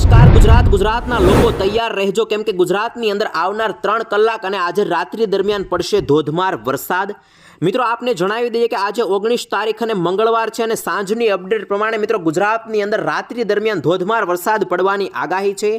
નમસ્કાર. ગુજરાત, ગુજરાતના લોકો તૈયાર રહેજો. કેમ કે ગુજરાતની અંદર આવનાર ત્રણ કલાક અને આજે રાત્રિ દરમિયાન પડશે ધોધમાર વરસાદ. મિત્રો, આપને જણાવી દઈએ કે આજે ઓગણીસ તારીખ અને મંગળવાર છે અને સાંજની અપડેટ પ્રમાણે મિત્રો, ગુજરાતની અંદર રાત્રિ દરમિયાન ધોધમાર વરસાદ પડવાની આગાહી છે.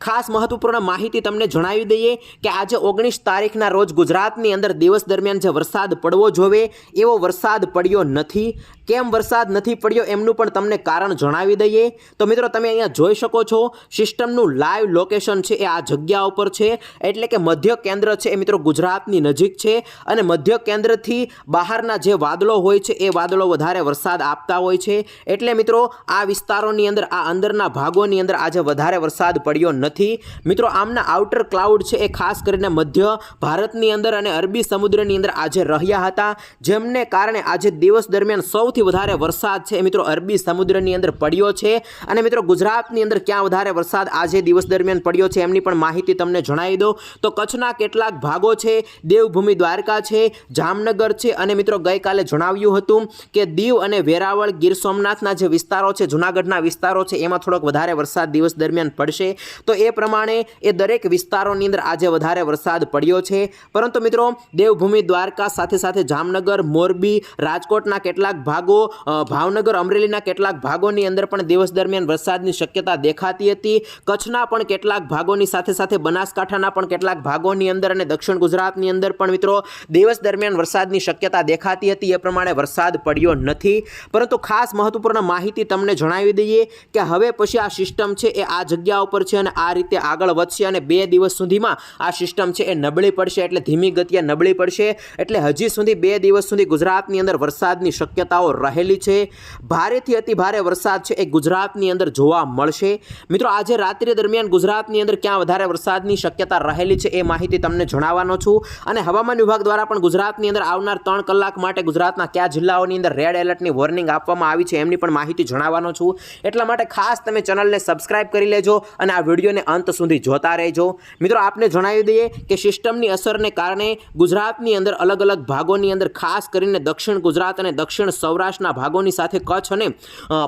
ખાસ મહત્વપૂર્ણ માહિતી તમને જણાવી દઈએ કે આજે ઓગણીસ તારીખના રોજ ગુજરાતની અંદર દિવસ દરમિયાન જે વરસાદ પડવો જોવે એવો વરસાદ પડ્યો નથી. કેમ વરસાદ નથી પડ્યો એમનું પણ તમને કારણ જણાવી દઈએ. તો મિત્રો, તમે અહીંયા જોઈ શકો છો, સિસ્ટમનું લાઈવ લોકેશન છે, એ આ જગ્યા ઉપર છે. એટલે કે મધ્ય કેન્દ્ર છે, એ મિત્રો ગુજરાતની નજીક છે. અને મધ્ય કેન્દ્રથી બહારના જે વાદળો હોય છે, એ વાદળો વધારે વરસાદ આપતા હોય છે. એટલે મિત્રો, આ વિસ્તારોની અંદર, આ અંદરના ભાગોની અંદર આજે વધારે વરસાદ પડ્યો નથી. મિત્રો, આમના આઉટર ક્લાઉડ છે, એ ખાસ કરીને મધ્ય ભારતની અંદર અને અરબી સમુદ્રની અંદર આજે રહ્યા હતા. જેમને કારણે આજે દિવસ દરમિયાન સૌથી વધારે વરસાદ છે એ મિત્રો અરબી સમુદ્રની અંદર પડ્યો છે. અને મિત્રો ગુજરાતની અંદર ક્યાં વધારે વરસાદ આજે દિવસ દરમિયાન પડ્યો છે એમની પણ માહિતી તમને જણાવી દો તો કચ્છના કેટલાક ભાગો છે, દેવભૂમિ દ્વારકા છે, જામનગર છે અને મિત્રો ગઈકાલે જણાવ્યું હતું કે દીવ અને વેરાવળ ગીર સોમનાથના જે વિસ્તારો છે, જૂનાગઢના વિસ્તારો છે, એમાં થોડોક વધારે વરસાદ દિવસ દરમિયાન પડશે. તો એ પ્રમાણે એ દરેક વિસ્તારોની અંદર આજે વધારે વરસાદ પડ્યો છે. પરંતુ મિત્રો દેવભૂમિ દ્વારકા સાથે સાથે જામનગર, મોરબી, રાજકોટના કેટલાક ભાગો અ, ભાવનગર અમરેલીના કેટલાક ભાગોની અંદર પણ દિવસ દરમિયાન વરસાદની શક્યતા દેખાતી હતી. કચ્છના પણ કેટલાક ભાગોની સાથે સાથે બનાસકાંઠાના પણ કેટલાક ભાગોની અંદર અને દક્ષિણ ગુજરાતની અંદર પણ મિત્રો દિવસ દરમિયાન વરસાદની શક્યતા દેખાતી હતી. એ પ્રમાણે વરસાદ પડ્યો નથી. પરંતુ ખાસ મહત્વપૂર્ણ માહિતી તમને જણાવી દઈએ કે હવે પછી આ સિસ્ટમ છે એ આ જગ્યા ઉપર છે અને આ રીતે આગળ વધશે અને બે દિવસ સુધીમાં આ સિસ્ટમ છે એ નબળી પડશે એટલે ધીમી ગતિએ નબળી પડશે. એટલે હજી સુધી બે દિવસ સુધી ગુજરાતની અંદર વરસાદની શક્યતાઓ રહેલી છે. ભારેથી અતિ ભારે વરસાદ છે એ ગુજરાતની અંદર જોવા મળશે. મિત્રો, આજે રાત્રિ દરમિયાન ગુજરાતની અંદર ક્યાં વધારે વરસાદની શક્યતા રહેલી છે એ માહિતી તમને જણાવવાનો છું. અને હવામાન વિભાગ દ્વારા પણ ગુજરાતની અંદર આવનાર ત્રણ કલાક માટે ગુજરાતના કયા જિલ્લાઓની અંદર રેડ એલર્ટની વોર્નિંગ આપવામાં આવી છે એમની પણ માહિતી જણાવવાનો છું. એટલા માટે ખાસ તમે ચેનલને સબસ્ક્રાઇબ કરી લેજો અને આ વિડીયોને અંત સુધી જોતા રહેજો. મિત્રો, આપને જણાવી દઈએ કે સિસ્ટમની અસરને કારણે ગુજરાતની અંદર અલગ અલગ ભાગોની અંદર ખાસ કરીને દક્ષિણ ગુજરાત અને દક્ષિણ સૌરાષ્ટ્રના ભાગોની સાથે કચ્છ અને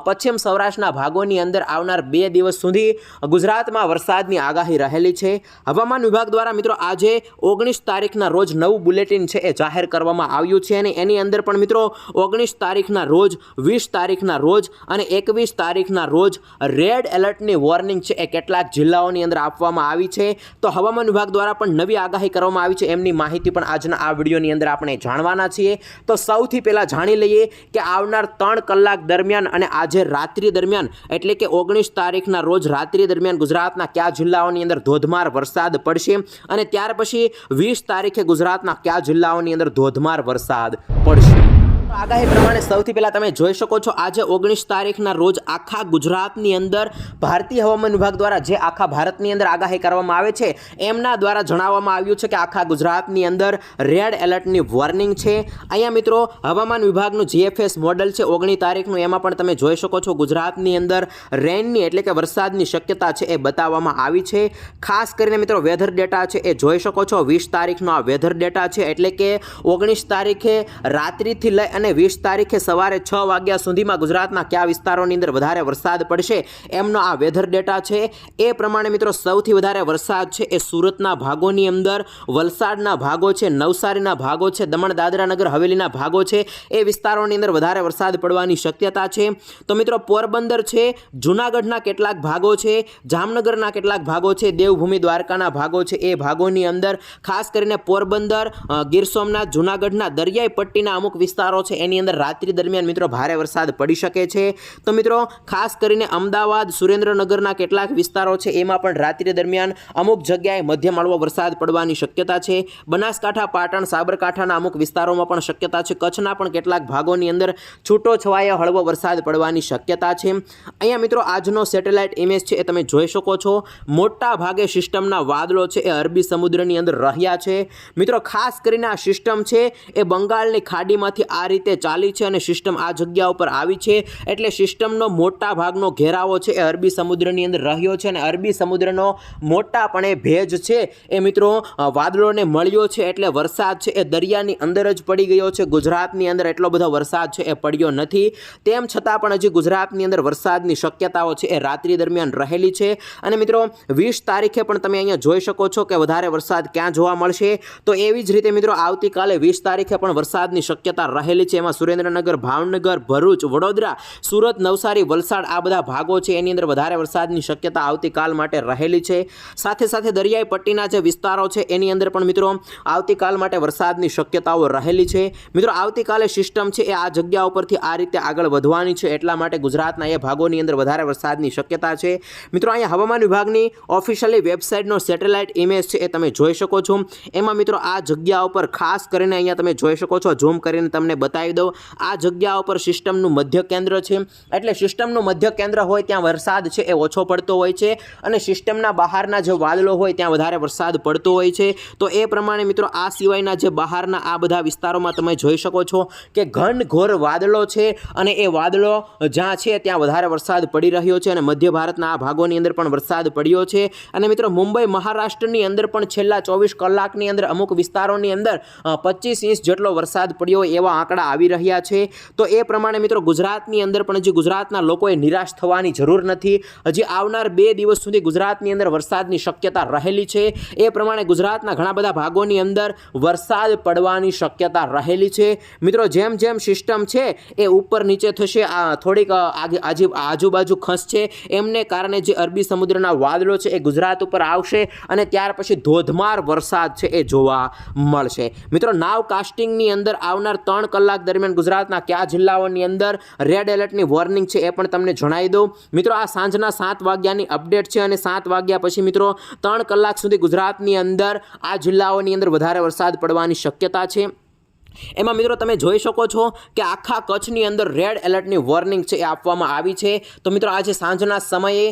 પશ્ચિમ સૌરાષ્ટ્રના ભાગોની અંદર આવનાર બે દિવસ સુધી ગુજરાતમાં વરસાદની આગાહી રહેલી છે. હવામાન વિભાગ દ્વારા મિત્રો આજે ઓગણીસ તારીખના રોજ નવું બુલેટિન છે એ જાહેર કરવામાં આવ્યું છે અને એની અંદર પણ મિત્રો ઓગણીસ તારીખના રોજ, વીસ તારીખના રોજ અને એકવીસ તારીખના રોજ રેડ એલર્ટની વોર્નિંગ છે એ કેટલાક જિલ્લાઓની અંદર આપવામાં આવી છે. તો હવામાન વિભાગ દ્વારા પણ નવી આગાહી કરવામાં આવી છે. એમની માહિતી પણ આજના આ વિડીયોની અંદર આપણે જાણવાના છીએ. તો સૌથી પહેલાં જાણી લઈએ કે આવનાર ત્રણ કલાક દરમિયાન અને આજે રાત્રિ દરમિયાન, એટલે કે ઓગણીસ તારીખના રોજ રાત્રિ દરમિયાન ગુજરાતના કયા જિલ્લાઓની અંદર ધોધમાર વરસાદ પડશે અને ત્યાર પછી વીસ તારીખે ગુજરાતના કયા જિલ્લાઓની અંદર ધોધમાર વરસાદ પડશે? આગાહી પ્રમાણે સૌથી પહેલાં તમે જોઈ શકો છો, આજે ઓગણીસ તારીખના રોજ આખા ગુજરાતની અંદર ભારતીય હવામાન વિભાગ દ્વારા જે આખા ભારતની અંદર આગાહી કરવામાં આવે છે, એમના દ્વારા જણાવવામાં આવ્યું છે કે આખા ગુજરાતની અંદર રેડ એલર્ટની વોર્નિંગ છે. અહીંયા મિત્રો, હવામાન વિભાગનું જીએફએસ મોડલ છે ઓગણીસ તારીખનું, એમાં પણ તમે જોઈ શકો છો ગુજરાતની અંદર રેનની એટલે કે વરસાદની શક્યતા છે એ બતાવવામાં આવી છે. ખાસ કરીને મિત્રો વેધર ડેટા છે એ જોઈ શકો છો, વીસ તારીખનો આ વેધર ડેટા છે, એટલે કે ઓગણીસ તારીખે રાત્રિથી લઈ અને વીસ તારીખે સવારે છ વાગ્યા સુધીમાં ગુજરાતના કયા વિસ્તારોની અંદર વધારે વરસાદ પડશે એમનો આ વેધર ડેટા છે. એ પ્રમાણે મિત્રો સૌથી વધારે વરસાદ છે એ સુરતના ભાગોની અંદર. વલસાડના ભાગો છે, નવસારીના ભાગો છે દમણ દાદરા નગર, હવેલીના ભાગો છે. એ વિસ્તારોની અંદર વધારે વરસાદ પડવાની શક્યતા છે. તો મિત્રો પોરબંદર છે, જૂનાગઢના કેટલાક ભાગો છે, જામનગરના કેટલાક ભાગો છે, દેવભૂમિ દ્વારકાના ભાગો છે, એ ભાગોની અંદર. ખાસ કરીને પોરબંદર ગીર સોમનાથ, જૂનાગઢના દરિયાઈ પટ્ટીના અમુક વિસ્તારો છે એની અંદર રાત્રિ દરમિયાન મિત્રો ભારે વરસાદ પડી શકે છે. તો મિત્રો, ખાસ કરીને અમદાવાદ, સુરેન્દ્રનગરના કેટલાક વિસ્તારો છે, એમાં પણ રાત્રિ દરમિયાન અમુક જગ્યાએ મધ્યમ હળવો વરસાદ પડવાની શક્યતા છે. બનાસકાંઠા, પાટણ, સાબરકાંઠાના અમુક વિસ્તારોમાં પણ શક્યતા છે. કચ્છના પણ કેટલાક ભાગોની અંદર છૂટો છવાયો હળવો વરસાદ પડવાની શક્યતા છે. અહીંયા મિત્રો, આજનો સેટેલાઇટ ઇમેજ છે એ તમે જોઈ શકો છો. મોટા ભાગે સિસ્ટમના વાદળો છે, એ અરબી સમુદ્રની અંદર રહ્યા છે. મિત્રો, ખાસ કરીને આ સિસ્ટમ છે, એ બંગાળની ખાડીમાંથી આ રીતે રીતે ચાલી છે અને સિસ્ટમ આ જગ્યા ઉપર આવી છે. એટલે સિસ્ટમનો મોટા ભાગનો ઘેરાવો છે એ અરબી સમુદ્રની અંદર રહ્યો છે અને અરબી સમુદ્રનો મોટાપણે ભેજ છે. એ મિત્રો વાદળોને મળ્યો છે એટલે વરસાદ છે એ દરિયાની અંદર જ પડી ગયો છે. ગુજરાતની અંદર એટલો બધો વરસાદ છે એ પડ્યો નથી. તેમ છતાં પણ હજી ગુજરાતની અંદર વરસાદની શક્યતાઓ છે એ રાત્રિ દરમિયાન રહેલી છે. અને મિત્રો, વીસ તારીખે પણ તમે અહીંયા જોઈ શકો છો કે વધારે વરસાદ ક્યાં જોવા મળશે. તો એવી જ રીતે મિત્રો, આવતીકાલે વીસ તારીખે પણ વરસાદની શક્યતા રહેલી છે. એમાં સુરેન્દ્રનગર, ભાવનગર, ભરૂચ, વડોદરા, સુરત, નવસારી, વલસાડ આ બધા ભાગો છે. એની અંદર વધારે વરસાદની શક્યતા આવતીકાલ માટે રહેલી છે. સાથે સાથે દરિયાઈ પટ્ટીના જે વિસ્તારો છે, એની અંદર પણ મિત્રો આવતીકાલ માટે વરસાદની શક્યતાઓ રહેલી છે. મિત્રો, આવતીકાલે સિસ્ટમ છે એ આ જગ્યા ઉપરથી આ રીતે આગળ વધવાની છે. એટલા માટે ગુજરાતના એ ભાગોની અંદર વધારે વરસાદની શક્યતા છે. મિત્રો, અહીંયા હવામાન વિભાગની ઓફિશિયલી વેબસાઇટનો સેટેલાઇટ ઇમેજ છે એ તમે જોઈ શકો છો. એમાં મિત્રો, આ જગ્યા ઉપર ખાસ કરીને અહીંયા તમે જોઈ શકો છો. ઝૂમ કરીને તમને બતાવી દઉં. આ જગ્યા ઉપર સિસ્ટમનું મધ્ય કેન્દ્ર છે. એટલે સિસ્ટમનું મધ્ય કેન્દ્ર હોય ત્યાં વરસાદ છે એ ઓછો પડતો હોય છે અને સિસ્ટમના બહારના જે વાદળો હોય ત્યાં વધારે વરસાદ પડતો હોય છે. તો એ પ્રમાણે મિત્રો આ સિવાયના જે બહારના આ બધા વિસ્તારોમાં તમે જોઈ શકો છો કે ઘનઘોર વાદળો છે અને એ વાદળો જ્યાં છે ત્યાં વધારે વરસાદ પડી રહ્યો છે અને મધ્ય ભારતના આ ભાગોની અંદર પણ વરસાદ પડ્યો છે. અને મિત્રો મુંબઈ, મહારાષ્ટ્રની અંદર પણ છેલ્લા ચોવીસ કલાકની અંદર અમુક વિસ્તારોની અંદર પચીસ ઇંચ જેટલો વરસાદ પડ્યો એવા આંકડા આવી રહ્યા છે. તો એ પ્રમાણે મિત્રો ગુજરાતની અંદર પણ હજી ગુજરાતના લોકોએ નિરાશ થવાની જરૂર નથી. હજી આવનાર બે દિવસ સુધી ગુજરાતની અંદર વરસાદની શક્યતા રહેલી છે. એ પ્રમાણે ગુજરાતના ઘણા બધા ભાગોની અંદર વરસાદ પડવાની શક્યતા રહેલી છે. મિત્રો જેમ જેમ સિસ્ટમ છે એ ઉપર નીચે થશે, આ થોડીક આજે, આજુબાજુ ખસશે એમને કારણે જે અરબી સમુદ્રના વાદળો છે એ ગુજરાત ઉપર આવશે અને ત્યાર પછી ધોધમાર વરસાદ છે એ જોવા મળશે. મિત્રો નાવ કાસ્ટિંગની અંદર આવનાર ત્રણ કલાક દરમિયાન ગુજરાતના કયા જિલ્લાઓની અંદર રેડ એલર્ટની વોર્નિંગ છે એ પણ તમને જણાવી દઉં. મિત્રો, આ સાંજના સાત વાગ્યાની અપડેટ છે અને સાત વાગ્યા પછી મિત્રો, ત્રણ કલાક સુધી ગુજરાતની અંદર આ જિલ્લાઓની અંદર વધારે વરસાદ પડવાની શક્યતા છે. એમાં મિત્રો તમે જોઈ શકો છો કે આખા કચ્છની અંદર રેડ એલર્ટની વોર્નિંગ છે એ આપવામાં આવી છે. તો મિત્રો આજે સાંજના સમયે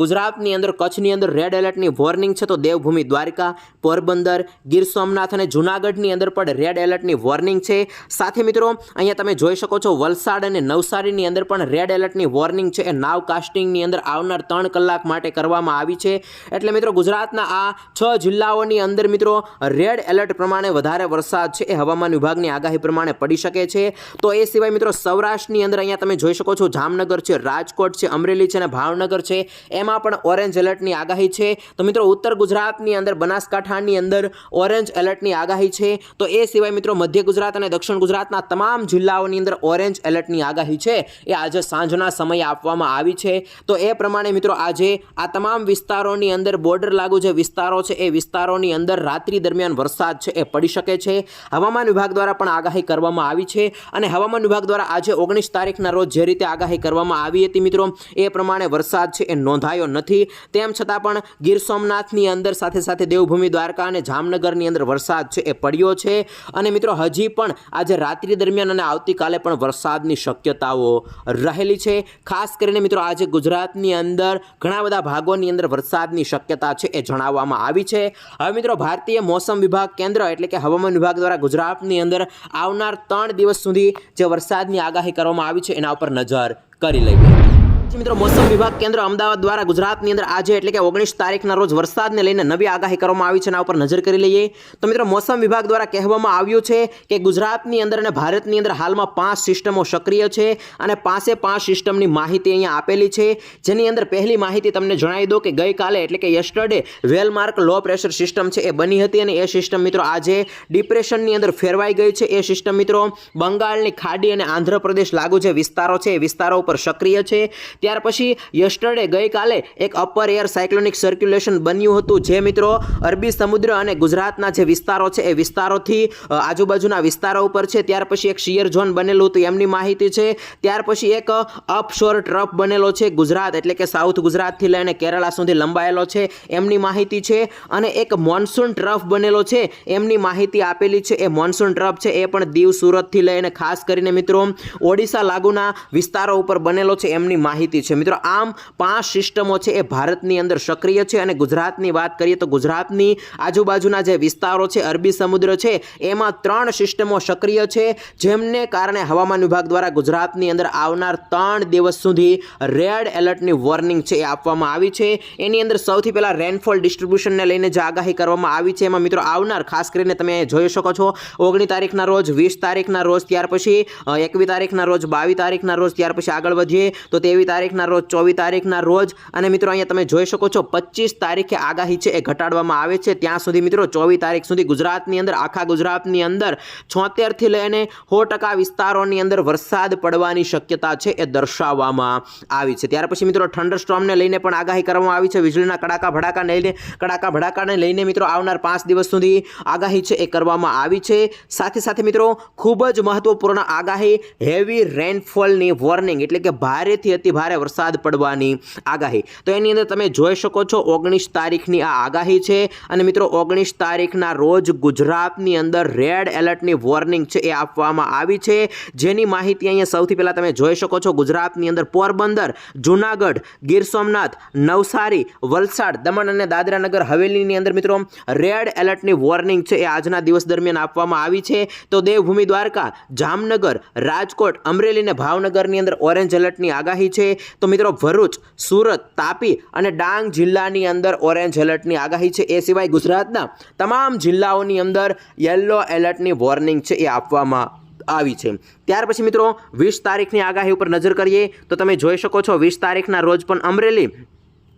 ગુજરાતની અંદર, કચ્છની અંદર રેડ એલર્ટની વોર્નિંગ છે. તો દેવભૂમિ દ્વારકા, પોરબંદર, ગીર સોમનાથ અને જૂનાગઢની અંદર પણ રેડ એલર્ટની વોર્નિંગ છે. સાથે મિત્રો, અહીંયા તમે જોઈ શકો છો વલસાડ અને નવસારીની અંદર પણ રેડ એલર્ટની વોર્નિંગ છે. એ નાવ કાસ્ટિંગની અંદર આવનાર ત્રણ કલાક માટે કરવામાં આવી છે. એટલે મિત્રો, ગુજરાતના આ છ જિલ્લાઓની અંદર મિત્રો રેડ એલર્ટ પ્રમાણે વધારે વરસાદ છે એ હવામાન વિભાગની આગાહી પ્રમાણે પડી શકે છે. તો એ સિવાય મિત્રો સૌરાષ્ટ્રની અંદર અહીંયા તમે જોઈ શકો છો જામનગર છે, રાજકોટ છે, અમરેલી છે અને ભાવનગર છે. એમાં પણ ઓરેન્જ એલર્ટની આગાહી છે. તો મિત્રો ઉત્તર ગુજરાતની અંદર બનાસકાંઠાની અંદર ઓરેન્જ એલર્ટની આગાહી છે. તો એ સિવાય મિત્રો મધ્ય ગુજરાત અને દક્ષિણ ગુજરાતના તમામ જિલ્લાઓની અંદર ઓરેન્જ એલર્ટની આગાહી છે. એ આજે સાંજના સમયે આપવામાં આવી છે. તો એ પ્રમાણે મિત્રો આજે આ તમામ વિસ્તારોની અંદર બોર્ડર લાગુ જે વિસ્તારો છે, એ વિસ્તારોની અંદર રાત્રિ દરમિયાન વરસાદ છે, એ પડી શકે છે. હવામાન વિભાગ દ્વારા પણ આગાહી કરવામાં આવી છે અને હવામાન વિભાગ દ્વારા આજે ઓગણીસ તારીખના રોજ જે રીતે આગાહી કરવામાં આવી હતી મિત્રો, એ પ્રમાણે વરસાદ છે એ નોંધાયો નથી. તેમ છતાં પણ ગીર સોમનાથની અંદર સાથે સાથે દેવભૂમિ દ્વારકા અને જામનગરની અંદર વરસાદ છે એ પડ્યો છે. અને મિત્રો, હજી પણ આજે રાત્રિ દરમિયાન અને આવતીકાલે પણ વરસાદની શક્યતાઓ રહેલી છે. ખાસ કરીને મિત્રો, આજે ગુજરાતની અંદર ઘણા બધા ભાગોની અંદર વરસાદની શક્યતા છે એ જણાવવામાં આવી છે. હવે મિત્રો, ભારતીય મોસમ વિભાગ કેન્દ્ર એટલે કે હવામાન વિભાગ દ્વારા ગુજરાતની અંદર આવનાર ત્રણ દિવસ સુધી જે વરસાદની આગાહી કરવામાં આવી છે, એના ઉપર નજર કરી લઈએ. જી મિત્રો, મોસમ વિભાગ કેન્દ્ર અમદાવાદ દ્વારા ગુજરાતની અંદર આજે એટલે કે ઓગણીસ તારીખના રોજ વરસાદને લઈને નવી આગાહી કરવામાં આવી છે એના ઉપર નજર કરી લઈએ. તો મિત્રો, મોસમ વિભાગ દ્વારા કહેવામાં આવ્યું છે કે ગુજરાતની અંદર અને ભારતની અંદર હાલમાં પાંચ સિસ્ટમો સક્રિય છે અને પાંચે પાંચ સિસ્ટમની માહિતી અહીંયા આપેલી છે. જેની અંદર પહેલી માહિતી તમને જણાવી દો કે ગઈકાલે એટલે કે yesterday well marked low pressure system છે એ બની હતી અને એ સિસ્ટમ મિત્રો આજે ડિપ્રેશનની અંદર ફેરવાઈ ગઈ છે. એ સિસ્ટમ મિત્રો બંગાળની ખાડી અને આંધ્રપ્રદેશ લાગુ જે વિસ્તારો છે, એ વિસ્તારો ઉપર સક્રિય છે. ત્યાર પછી યસ્ટરડે ગઈકાલે એક અપર એર સાયક્લોનિક સર્ક્યુલેશન બન્યું હતું. જે મિત્રો અરબી સમુદ્ર અને ગુજરાતના જે વિસ્તારો છે, એ વિસ્તારોથી આજુબાજુના વિસ્તારો ઉપર છે. ત્યાર પછી એક શિયર ઝોન બનેલું હતું, એમની માહિતી છે. ત્યાર પછી એક અપશોર ટ્રફ બનેલો છે, ગુજરાત, એટલે કે સાઉથ ગુજરાતથી લઈને કેરળા સુધી લંબાયેલો છે, એમની માહિતી છે. અને એક મોન્સૂન ટ્રફ બનેલો છે, એમની માહિતી આપેલી છે. એ મોન્સૂન ટ્રફ છે, એ પણ દીવ સુરતથી લઈને ખાસ કરીને મિત્રો ઓડિશા લાગુના વિસ્તારો ઉપર બનેલો છે, એમની માહિતી માહિતી છે. મિત્રો, આમ પાંચ સિસ્ટમો છે, એ ભારતની અંદર સક્રિય છે અને ગુજરાતની વાત કરીએ તો ગુજરાતની આજુબાજુના જે વિસ્તારો છે, અરબી સમુદ્ર છે, એમાં ત્રણ સિસ્ટમો સક્રિય છે, જેમને કારણે હવામાન વિભાગ દ્વારા ગુજરાતની અંદર આવનાર ત્રણ દિવસ સુધી રેડ એલર્ટની વોર્નિંગ છે, એ આપવામાં આવી છે. એની અંદર સૌથી પહેલાં રેનફોલ ડિસ્ટ્રીબ્યુશનને લઈને જે આગાહી કરવામાં આવી છે, એમાં મિત્રો આવનાર, ખાસ કરીને તમે જોઈ શકો છો, ઓગણી તારીખના રોજ, વીસ તારીખના રોજ, ત્યાર પછી એકવીસ તારીખના રોજ, બાવીસ તારીખના રોજ, ત્યાર પછી આગળ વધીએ તો તેવી તારીખના રોજ, ચોવીસ તારીખના રોજ. અને મિત્રો, અહીંયા તમે જોઈ શકો છો, પચીસ તારીખે આગાહી છે એ ઘટાડવામાં આવે છે. ત્યાં સુધી મિત્રો, ચોવીસ તારીખ સુધી ગુજરાતની અંદર, આખા ગુજરાતની અંદર છોતેરથી લઈને સો ટકા વિસ્તારોની અંદર વરસાદ પડવાની શક્યતા છે એ દર્શાવવામાં આવી છે. ત્યાર પછી મિત્રો ઠંડર સ્ટોર્મને લઈને પણ આગાહી કરવામાં આવી છે. વીજળીના કડાકા ભડાકાને લઈને, કડાકા ભડાકાને લઈને મિત્રો, આવનાર પાંચ દિવસ સુધી આગાહી છે એ કરવામાં આવી છે. સાથે સાથે મિત્રો, ખૂબ જ મહત્વપૂર્ણ આગાહી હેવી રેનફોલની વોર્નિંગ, એટલે કે ભારેથી અતિ ભારે વરસાદ પડવાની આગાહી. તો એની અંદર તમે જોઈ શકો છો, ઓગણીસ તારીખની આ આગાહી છે. અને મિત્રો, ઓગણીસ તારીખના રોજ ગુજરાતની અંદર રેડ એલર્ટની વોર્નિંગ છે એ આપવામાં આવી છે. જેની માહિતી અહીંયા સૌથી પહેલાં તમે જોઈ શકો છો, ગુજરાતની અંદર પોરબંદર, જુનાગઢ, ગીર સોમનાથ, નવસારી, વલસાડ, દમણ અને દાદરાનગર હવેલીની અંદર મિત્રો રેડ એલર્ટની વોર્નિંગ છે એ આજના દિવસ દરમિયાન આપવામાં આવી છે. તો દેવભૂમિ દ્વારકા, જામનગર, રાજકોટ, અમરેલી અને ભાવનગરની અંદર ઓરેન્જ એલર્ટની આગાહી છે. તો મિત્રો ભરૂચ, સુરત, તાપી અને ડાંગ જિલ્લાની અંદર ઓરેન્જ એલર્ટની આગાહી છે. એ સિવાય ગુજરાતના તમામ જિલ્લાઓની અંદર યલો એલર્ટની વોર્નિંગ છે એ આપવામાં આવી છે. ત્યાર પછી મિત્રો વીસ તારીખની આગાહી ઉપર નજર કરીએ તો તમે જોઈ શકો છો વીસ તારીખના રોજ પણ અમરેલી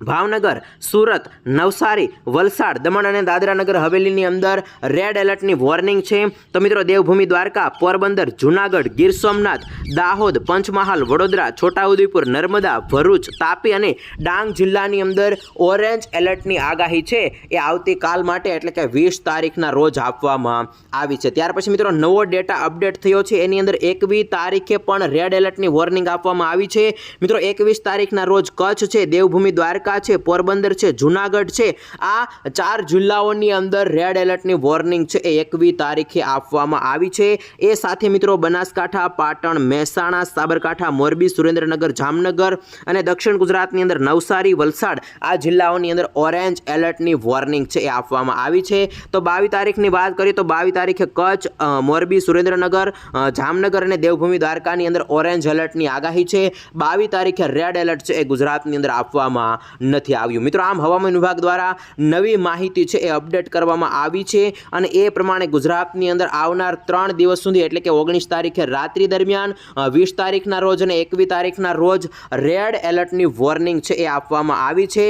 ભાવનગર, સુરત, નવસારી, વલસાડ, દમણ અને દાદરાનગર હવેલીની અંદર રેડ એલર્ટની વોર્નિંગ છે. તો મિત્રો, દેવભૂમિ દ્વારકા, પોરબંદર, જુનાગઢ, ગીર સોમનાથ, દાહોદ, પંચમહાલ, વડોદરા, છોટાઉદેપુર, નર્મદા, ભરૂચ, તાપી અને ડાંગ જિલ્લાની અંદર ઓરેન્જ એલર્ટની આગાહી છે. એ આવતીકાલ માટે એટલે કે વીસ તારીખના રોજ આપવામાં આવી છે. ત્યાર પછી મિત્રો, નવો ડેટા અપડેટ થયો છે. એની અંદર એકવીસ તારીખે પણ રેડ એલર્ટની વોર્નિંગ આપવામાં આવી છે. મિત્રો, એકવીસ તારીખના રોજ કચ્છ છે, દેવભૂમિ દ્વારકા છે, પોરબંદર છે, જુનાગઢ છે. આ ચાર જિલ્લાઓની અંદર રેડ એલર્ટની વોર્નિંગ છે એ એકવીસ તારીખે આપવામાં આવી છે. એ સાથે મિત્રો બનાસકાંઠા, પાટણ, મહેસાણા, સાબરકાંઠા, મોરબી, સુરેન્દ્રનગર, જામનગર અને દક્ષિણ ગુજરાતની અંદર નવસારી, વલસાડ આ જિલ્લાઓની અંદર ઓરેન્જ એલર્ટની વોર્નિંગ છે એ આપવામાં આવી છે. તો બાવીસ તારીખની વાત કરીએ તો બાવીસ તારીખે કચ્છ મોરબી, સુરેન્દ્રનગર જામનગર અને દેવભૂમિ દ્વારકાની અંદર ઓરેન્જ એલર્ટની આગાહી છે. બાવીસ તારીખે રેડ એલર્ટ છે એ ગુજરાતની અંદર આપવામાં નથી આવ્યું. મિત્રો, આમ હવામાન વિભાગ દ્વારા નવી માહિતી છે એ અપડેટ કરવામાં આવી છે અને એ પ્રમાણે ગુજરાતની અંદર આવનાર ત્રણ દિવસ સુધી, એટલે કે ઓગણીસ તારીખે રાત્રિ દરમિયાન વીસ તારીખના રોજ અને એકવીસ તારીખના રોજ રેડ એલર્ટની વોર્નિંગ છે એ આપવામાં આવી છે.